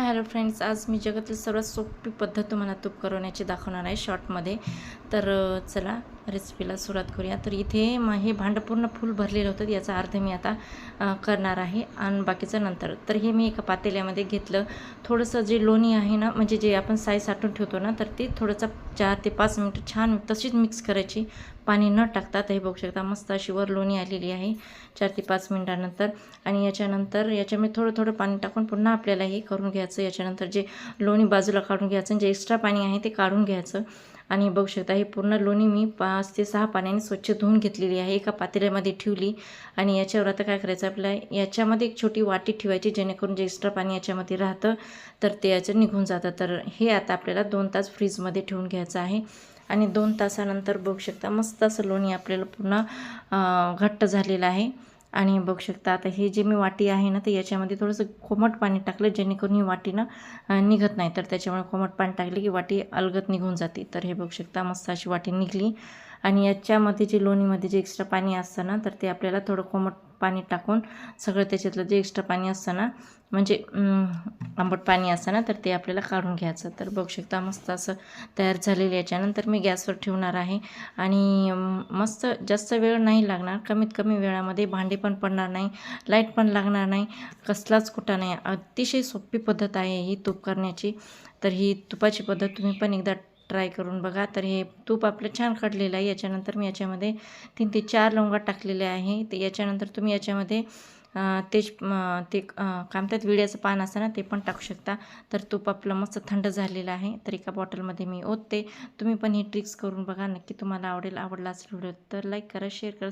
Hi hello friends आज मी जगातील सर्वात सोपी पद्धत तुम्हाला तूप करवण्याची दाखवणार आहे शॉर्टमध्ये तर चला. रेसिपीला सुरुवात करूया. तर इथे मग हे भांडं पूर्ण फुल भरलेलं होतं याचा अर्ध मी आता करणार आहे. आणि बाकीचं नंतर. तर हे मी एका पातेल्यामध्ये घेतलं. थोडंसं जे लोणी आहे ना म्हणजे जे आपण साई साठून ठेवतो ना तर ते थोडंसं चार ते पाच मिनटं छान तशीच मिक्स करायची. पाणी न टाकता तर हे बघू शकता मस्त अशी वर लोणी आलेली आहे चार ते पाच मिनटानंतर. आणि याच्यानंतर याच्यामध्ये थोडं थोडं पाणी टाकून पुन्हा आपल्याला हे करून घ्यायचं. याच्यानंतर जे लोणी बाजूला काढून घ्यायचं जे एक्स्ट्रा पाणी आहे ते काढून घ्यायचं. आणि बघू शकता ही पूर्ण लोणी मी पाच ते सहा पाण्याने स्वच्छ धुवून घेतलेली आहे. एका पातेल्यामध्ये ठेवली आणि याच्यावर आता काय करायचं आपल्याला याच्यामध्ये एक छोटी वाटी ठेवायची जेणेकरून जे एक्स्ट्रा पाणी याच्यामध्ये राहतं तर ते याचं निघून जातं. तर हे आता आपल्याला दोन तास फ्रीजमध्ये ठेवून घ्यायचं आहे. आणि दोन तासानंतर बघू शकता मस्त असं लोणी आपल्याला पूर्ण घट्ट झालेलं आहे. आणि बघू शकता आता हे जे मी वाटी आहे ना तर याच्यामध्ये थोडंसं कोमट पाणी टाकलं जेणेकरून ही वाटी ना निघत नाही. तर त्याच्यामुळे कोमट पाणी टाकले की वाटी अलगत निघून जाते. तर हे बघू शकता मस्त अशी वाटी निघली. आणि याच्यामध्ये जे लोणीमध्ये जे एक्स्ट्रा पाणी असतं ना तर ते आपल्याला थोडं कोमट पाणी टाकून सगळं त्याच्यातलं जे एक्स्ट्रा पाणी असतं ना म्हणजे आंबट पाणी असतं ना तर ते आपल्याला काढून घ्यायचं. तर बघू शकता मस्त असं तयार झालेलं याच्यानंतर मी गॅसवर ठेवणार आहे. आणि मस्त जास्त वेळ नाही लागणार. कमीत कमी वेळामध्ये भांडे पण पडणार नाही लाइट पण लागणार नाही. कसलाच कुठं नाही. अतिशय सोपी पद्धत आहे ही तूप करण्याची. तर ही तुपाची पद्धत तुम्ही पण एकदा ट्राय करून बघा. तर हे तूप आपलं छान काढलेलं आहे. याच्यानंतर मी याच्यामध्ये तीन ते चार लवंगा टाकलेले आहे. ते याच्यानंतर तुम्ही याच्यामध्ये तेच तेज ते काय म्हणतात विड्याचं पान असतं ना ते पण टाकू शकता. तर तूप आपलं मस्त थंड झालेलं आहे तर एका बॉटलमध्ये मी ओतते. तुम्ही पण ही ट्रिक्स करून बघा नक्की तुम्हाला आवडेल आवडला असेल व्हिडिओ तर लाईक करा शेअर करा